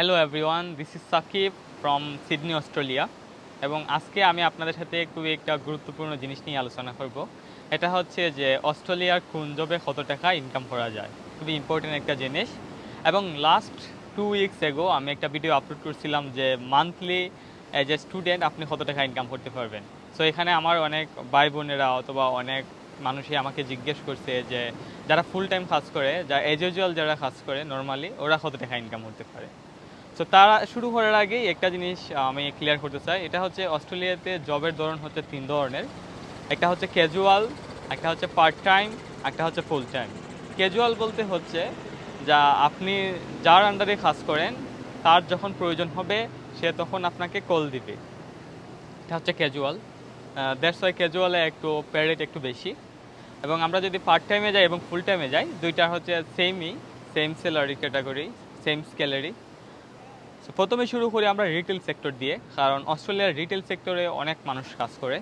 Hello everyone this is Sakib from Sydney Australia এবং আজকে আমি আপনাদের সাথে খুবই একটা গুরুত্বপূর্ণ জিনিস নিয়ে আলোচনা করব। এটা হচ্ছে যে অস্ট্রেলিয়ার কোন জবে কত টাকা ইনকাম করা যায়। খুবই ইম্পর্টেন্ট একটা জিনিস। এবং লাস্ট টু উইকস এগো আমি একটা ভিডিও আপলোড করছিলাম যে মান্থলি অ্যাজ এ স্টুডেন্ট আপনি কত টাকা ইনকাম করতে পারবেন। সো এখানে আমার অনেক ভাই বোনেরা অথবা অনেক মানুষই আমাকে জিজ্ঞেস করছে যে যারা ফুল টাইম কাজ করে, যা এজ ইউজুয়াল যারা কাজ করে নর্মালি ওরা কত টাকা ইনকাম করতে পারে। সো তারা শুরু করার আগেই একটা জিনিস আমি ক্লিয়ার করতে চাই। এটা হচ্ছে অস্ট্রেলিয়াতে জবের ধরন হচ্ছে তিন ধরনের। একটা হচ্ছে ক্যাজুয়াল একটা হচ্ছে পার্ট টাইম একটা হচ্ছে ফুল টাইম ক্যাজুয়াল বলতে হচ্ছে যা আপনি যার আন্ডারে কাজ করেন, তার যখন প্রয়োজন হবে, সে তখন আপনাকে কল দিবে। এটা হচ্ছে ক্যাজুয়াল ওয়াই ক্যাজুয়ালে একটু প্যারেট একটু বেশি। এবং আমরা যদি পার্ট টাইমে যাই এবং ফুল টাইমে যাই, দুইটা হচ্ছে সেমই সেম স্যালারি ক্যাটাগরি সেম স্ক্যালারি প্রথমে শুরু করি আমরা রিটেল সেক্টর দিয়ে, কারণ অস্ট্রেলিয়ার রিটেল সেক্টরে অনেক মানুষ কাজ করে।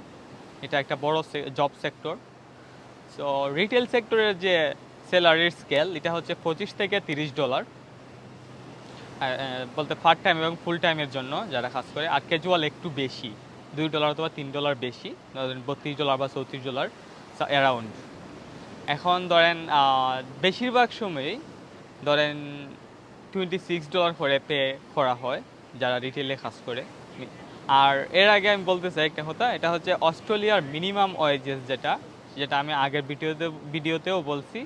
এটা একটা বড় জব সেক্টর সো রিটেল সেক্টরের যে স্যালারির স্কেল এটা হচ্ছে পঁচিশ থেকে তিরিশ ডলার বলতে পার্ট টাইম এবং ফুল টাইমের জন্য যারা কাজ করে, আর ক্যাজুয়াল একটু বেশি। দুই ডলার অথবা তিন ডলার বেশি বত্রিশ ডলার বা চৌত্রিশ ডলার অ্যারাউন্ড এখন ধরেন বেশিরভাগ সময়ই ধরেন টোয়েন্টি সিক্স ডলার করে পে করা হয়, যারা রিটেলে কাজ করে। আর এর আগে আমি বলতে চাই একটা কথা, এটা হচ্ছে অস্ট্রেলিয়ার মিনিমাম ওয়েজেস যেটা যেটা আমি আগের ভিডিওতে, ভিডিওতেও বলছি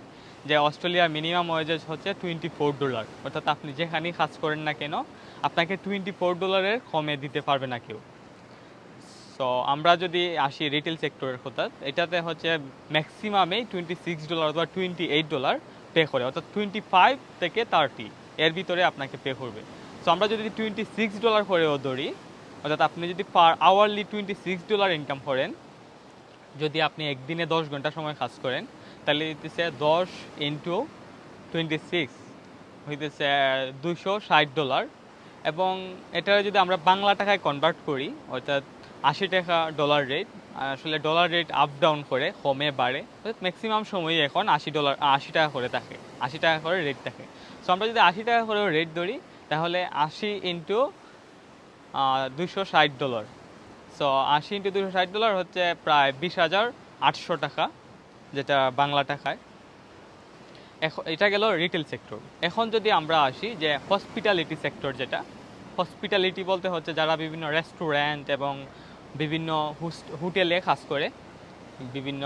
যে অস্ট্রেলিয়ার মিনিমাম ওয়েজেস হচ্ছে টোয়েন্টি ফোর ডলার অর্থাৎ আপনি যেখানেই কাজ করেন না কেন, আপনাকে টোয়েন্টি ফোর ডলারের কমে দিতে পারবে না কেউ। সো আমরা যদি আসি রিটেল সেক্টরের কথা, এটাতে হচ্ছে ম্যাক্সিমামেই টোয়েন্টি সিক্স ডলার অথবা টোয়েন্টি এইট ডলার পে করে, অর্থাৎ টোয়েন্টি ফাইভ থেকে থার্টি এর ভিতরে আপনাকে পে করবে। সো আমরা যদি টোয়েন্টি সিক্স ডলার করেও ধরি, অর্থাৎ আপনি যদি per hourly twenty six dollar income করেন, যদি আপনি একদিনে দশ ঘণ্টা সময় কাজ করেন, তাহলে হইতেছে দশ ইন্টু টোয়েন্টি সিক্স হইতেছে দুইশো ষাট ডলার এবং এটা যদি আমরা বাংলা টাকায় কনভার্ট করি, অর্থাৎ আশি টাকা ডলার রেট আসলে ডলার রেট আপ ডাউন করে, কমে, বাড়ে। ম্যাক্সিমাম সময়ই এখন আশি ডলার আশি টাকা করে থাকে। আশি টাকা করে রেট থাকে। সো আমরা যদি আশি টাকা করে রেট ধরি, তাহলে আশি ইন্টু দুশো ষাট ডলার সো আশি ইন্টু দুশো ষাট ডলার হচ্ছে প্রায় বিশ হাজার আটশো টাকা, যেটা বাংলা টাকায়। এখন এটা গেল রিটেল সেক্টর এখন যদি আমরা আসি যে হসপিটালিটি সেক্টর যেটা হসপিটালিটি বলতে হচ্ছে যারা বিভিন্ন রেস্টুরেন্ট এবং বিভিন্ন হোটেলে কাজ করে। বিভিন্ন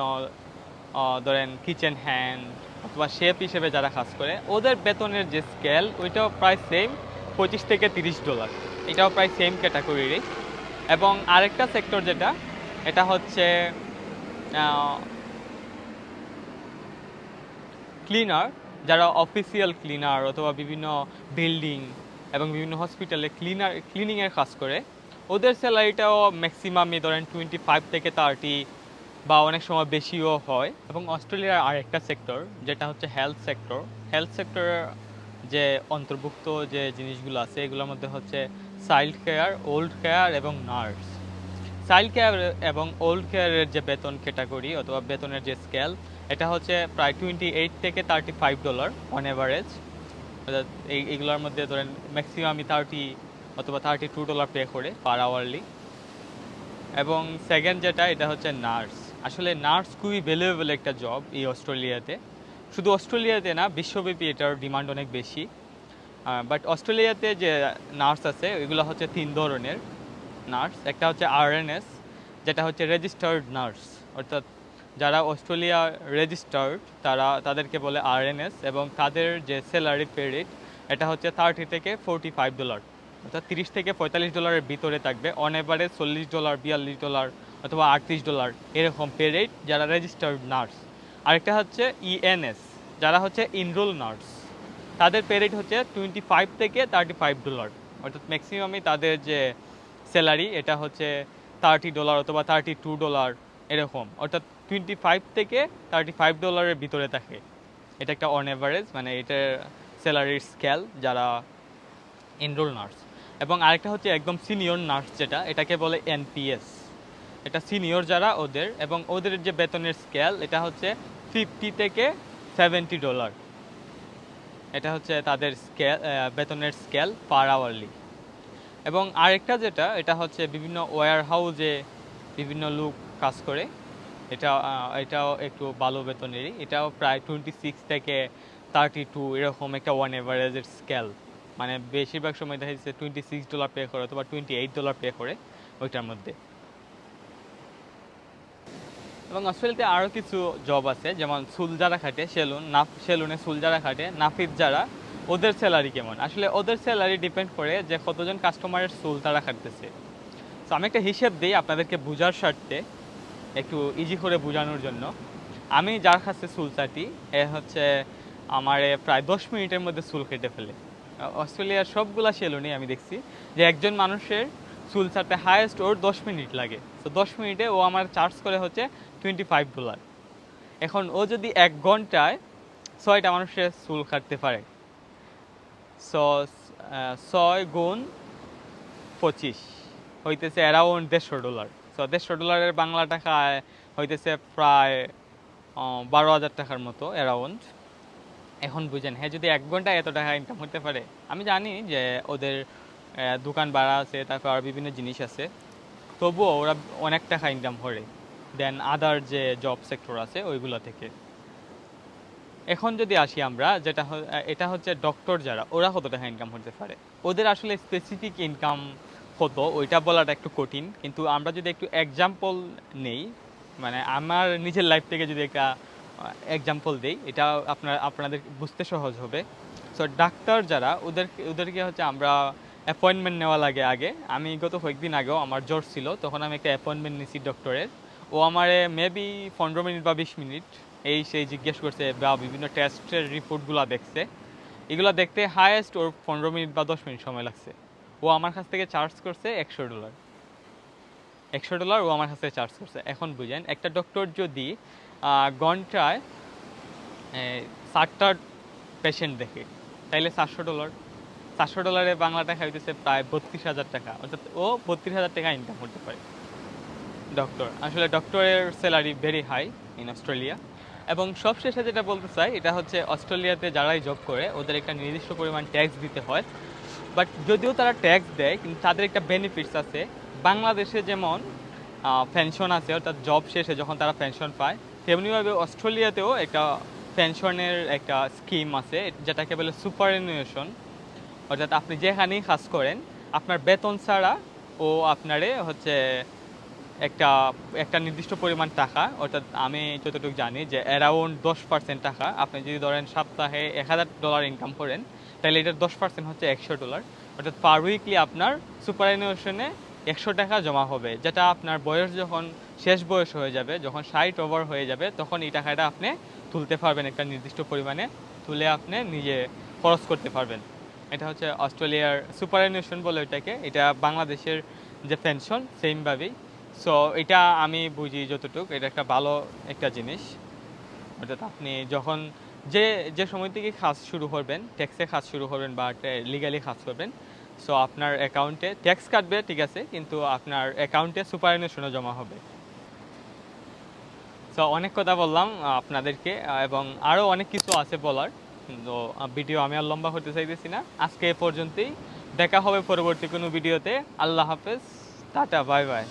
ধরেন কিচেন হ্যান্ড অথবা শেফ হিসেবে যারা কাজ করে, ওদের বেতনের যে স্কেল ওইটাও প্রায় সেম পঁচিশ থেকে তিরিশ ডলার এটাও প্রায় সেম ক্যাটাগরিরই এবং আরেকটা সেক্টর যেটা, এটা হচ্ছে ক্লিনার যারা অফিসিয়াল ক্লিনার অথবা বিভিন্ন বিল্ডিং এবং বিভিন্ন হসপিটালে ক্লিনার ক্লিনিংয়ের কাজ করে। ওদের স্যালারিটাও ম্যাক্সিমামই ধরেন টোয়েন্টি ফাইভ থেকে থার্টি বা অনেক সময় বেশিও হয়। এবং অস্ট্রেলিয়ার আরেকটা সেক্টর যেটা হচ্ছে হেলথ সেক্টর হেলথ সেক্টরের যে অন্তর্ভুক্ত যে জিনিসগুলো আছে, এগুলোর মধ্যে হচ্ছে চাইল্ড কেয়ার ওল্ড কেয়ার এবং নার্স চাইল্ড কেয়ার এবং ওল্ড কেয়ারের যে বেতন ক্যাটাগরি অথবা বেতনের যে স্কেল এটা হচ্ছে প্রায় টোয়েন্টি এইট থেকে thirty five dollar on average এই, এগুলোর মধ্যে ধরেন ম্যাক্সিমামই থার্টি অথবা থার্টি টু ডলার পে করে পার আওয়ারলি এবং সেকেন্ড যেটা, এটা হচ্ছে নার্স। আসলে নার্স খুবই ভ্যালুয়েবল একটা জব এই অস্ট্রেলিয়াতে। শুধু অস্ট্রেলিয়াতে না, বিশ্বব্যাপী এটার ডিমান্ড অনেক বেশি। বাট অস্ট্রেলিয়াতে যে নার্স আছে, ওইগুলো হচ্ছে তিন ধরনের নার্স। একটা হচ্ছে আরএনএস যেটা হচ্ছে রেজিস্টার্ড নার্স। অর্থাৎ যারা অস্ট্রেলিয়া রেজিস্টার্ড তারা তাদেরকে বলে আরএনএস এবং তাদের যে স্যালারি পে রেট এটা হচ্ছে থার্টি থেকে ফোরটি ফাইভ ডলার অর্থাৎ তিরিশ থেকে পঁয়তাল্লিশ ডলারের ভিতরে থাকবে। অন এভারেজ চল্লিশ ডলার বিয়াল্লিশ ডলার অথবা আটত্রিশ ডলার এরকম পে রেট যারা রেজিস্টার্ড নার্স আরেকটা হচ্ছে ইএনএস যারা হচ্ছে ইনরোল নার্স তাদের পে রেট হচ্ছে টোয়েন্টি ফাইভ থেকে থার্টি ফাইভ ডলার অর্থাৎ ম্যাক্সিমামই তাদের যে স্যালারি এটা হচ্ছে থার্টি ডলার অথবা থার্টি টু ডলার এরকম। অর্থাৎ টোয়েন্টি ফাইভ থেকে থার্টি ফাইভ ডলারের ভিতরে থাকে। এটা একটা অন এভারেজ মানে এটার স্যালারির স্কেল যারা এনরোল নার্স এবং আরেকটা হচ্ছে একদম সিনিয়র নার্স যেটা, এটাকে বলে এনপিএস এটা সিনিয়র যারা ওদের, এবং ওদের যে বেতনের স্কেল এটা হচ্ছে ফিফটি থেকে সেভেন্টি ডলার এটা হচ্ছে তাদের স্কেল বেতনের স্কেল পার আওয়ারলি এবং আরেকটা যেটা, এটা হচ্ছে বিভিন্ন ওয়্যার হাউজে বিভিন্ন লোক কাজ করে। এটা এটাও একটু ভালো বেতনেরই। এটাও প্রায় টোয়েন্টি সিক্স থেকে থার্টি টু এরকম একটা ওয়ান এভারেজের স্কেল মানে বেশিরভাগ সময় দেখা যাচ্ছে টোয়েন্টি সিক্স ডলার পে করে অথবা টোয়েন্টি এইট ডলার পে করে ওইটার মধ্যে। এবং অস্ট্রেলিয়াতে আরও কিছু জব আছে, যেমন চুল যারা খাটে, সেলুন, নাফ, সেলুনে চুল যারা খাটে, নাফিদ যারা ওদের স্যালারি কেমন? আসলে ওদের স্যালারি ডিপেন্ড করে যে কতজন কাস্টমারের চুল তারা খাটতেছে। তো আমি একটা হিসেব দিই আপনাদেরকে বোঝার স্বার্থে, একটু ইজি করে বোঝানোর জন্য। আমি যার কাছে চুল চাটি, এ হচ্ছে আমার প্রায় দশ মিনিটের মধ্যে চুল কেটে ফেলে। অস্ট্রেলিয়ার সবগুলা সেলুনে আমি দেখছি যে একজন মানুষের চুল ছাড়তে হায়েস্ট ওর দশ মিনিট লাগে। তো দশ মিনিটে ও আমার চার্জ করে হচ্ছে টোয়েন্টি ফাইভ ডলার এখন ও যদি এক ঘন্টায় ছয়টা মানুষের চুল কাটতে পারে ছয় গুণ পঁচিশ, হইতেছে অ্যারাউন্ড দেড়শো ডলার সো দেড়শো ডলারের বাংলা টাকায় হইতেছে প্রায় বারো হাজার টাকার মতো অ্যারাউন্ড এখন বুঝেন হ্যাঁ যদি এক ঘন্টায় এত টাকা ইনকাম করতে পারে, আমি জানি যে ওদের দোকান ভাড়া আছে, তারপর আর বিভিন্ন জিনিস আছে, তবুও ওরা অনেক টাকা ইনকাম করে। দেন আদার যে জব সেক্টর আছে, ওইগুলো থেকে। এখন যদি আসি আমরা, যেটা এটা হচ্ছে ডক্টর যারা, ওরা কত টাকা ইনকাম করতে পারে? ওদের আসলে স্পেসিফিক ইনকাম কত, ওইটা বলাটা একটু কঠিন, কিন্তু আমরা যদি একটু এক্সাম্পল নেই মানে আমার নিজের লাইফ থেকে যদি একটা এক্সাম্পল দেই, এটা আপনার, আপনাদের বুঝতে সহজ হবে। সো ডাক্তার যারা, ওদের, ওদেরকে হচ্ছে আমরা অ্যাপয়েন্টমেন্ট নেওয়া লাগে আগে। আমি গত কয়েকদিন আগেও, আমার জ্বর ছিল, তখন আমি একটা অ্যাপয়েন্টমেন্ট নিছি ডক্টরের ও আমারে মেবি পনেরো মিনিট বা বিশ মিনিট এই, সেই জিজ্ঞেস করছে বা বিভিন্ন টেস্টের রিপোর্টগুলো দেখছে। এগুলো দেখতে হায়েস্ট ওর পনেরো মিনিট বা দশ মিনিট সময় লাগছে। ও আমার কাছ থেকে চার্জ করছে একশো ডলার একশো ডলার ও আমার কাছ থেকে চার্জ করছে। এখন বুঝেন, একটা ডক্টর যদি ঘন্টায় ষাটটা পেশেন্ট দেখে। তাইলে চারশো ডলার চারশো ডলারে বাংলা টাকা হইতেছে প্রায় বত্রিশ হাজার টাকা। অর্থাৎ ও বত্রিশ হাজার টাকা ইনকাম করতে পারে। ডক্টর আসলে ডক্টরের salary very high in Australia এবং সবশেষে যেটা বলতে চাই, এটা হচ্ছে অস্ট্রেলিয়াতে যারাই জব করে, ওদের একটা নির্দিষ্ট পরিমাণ ট্যাক্স দিতে হয়। বাট যদিও তারা ট্যাক্স দেয়, কিন্তু তাদের একটা বেনিফিটস আছে। বাংলাদেশে যেমন পেনশন আছে, অর্থাৎ জব শেষে যখন তারা পেনশন পায় তেমনিভাবে অস্ট্রেলিয়াতেও একটা পেনশনের একটা স্কিম আছে, যেটাকে বলে সুপার সুপারএনুয়েশন অর্থাৎ আপনি যেখানেই কাজ করেন, আপনার বেতন ছাড়া ও আপনারে হচ্ছে একটা একটা নির্দিষ্ট পরিমাণ টাকা, অর্থাৎ আমি যতটুকু জানি যে অ্যারাউন্ড দশ পার্সেন্ট টাকা, আপনি যদি ধরেন সপ্তাহে এক হাজার ডলার ইনকাম করেন, তাহলে এটার দশ পার্সেন্ট হচ্ছে একশো ডলার অর্থাৎ পার উইকলি আপনার সুপার সুপারঅ্যানুয়েশনে একশো টাকা জমা হবে। যেটা আপনার বয়স যখন শেষ বয়স হয়ে যাবে, যখন ষাট ওভার হয়ে যাবে, তখন এই টাকাটা আপনি তুলতে পারবেন একটা নির্দিষ্ট পরিমাণে। তুলে আপনি নিজে খরচ করতে পারবেন। এটা হচ্ছে অস্ট্রেলিয়ার সুপারঅ্যানুয়েশন বলে ওইটাকে। এটা বাংলাদেশের যে পেনশন সেমভাবেই সো এটা আমি বুঝি যতটুকু, এটা একটা ভালো একটা জিনিস। অর্থাৎ আপনি যখন যে যে সময় থেকে কাজ শুরু করবেন ট্যাক্সে কাজ শুরু করবেন বা লিগালি কাজ করবেন সো আপনার অ্যাকাউন্টে ট্যাক্স কাটবে, ঠিক আছে, কিন্তু আপনার অ্যাকাউন্টে সুপারঅ্যানুয়েশনও জমা হবে। সো অনেক কথা বললাম আপনাদেরকে এবং আরও অনেক কিছু আছে বলার। তো ভিডিও আমি আর লম্বা করতে চাইতেছি না। আজকে এ পর্যন্তই। দেখা হবে পরবর্তী কোনো ভিডিওতে আল্লাহ হাফেজ। Tata bye bye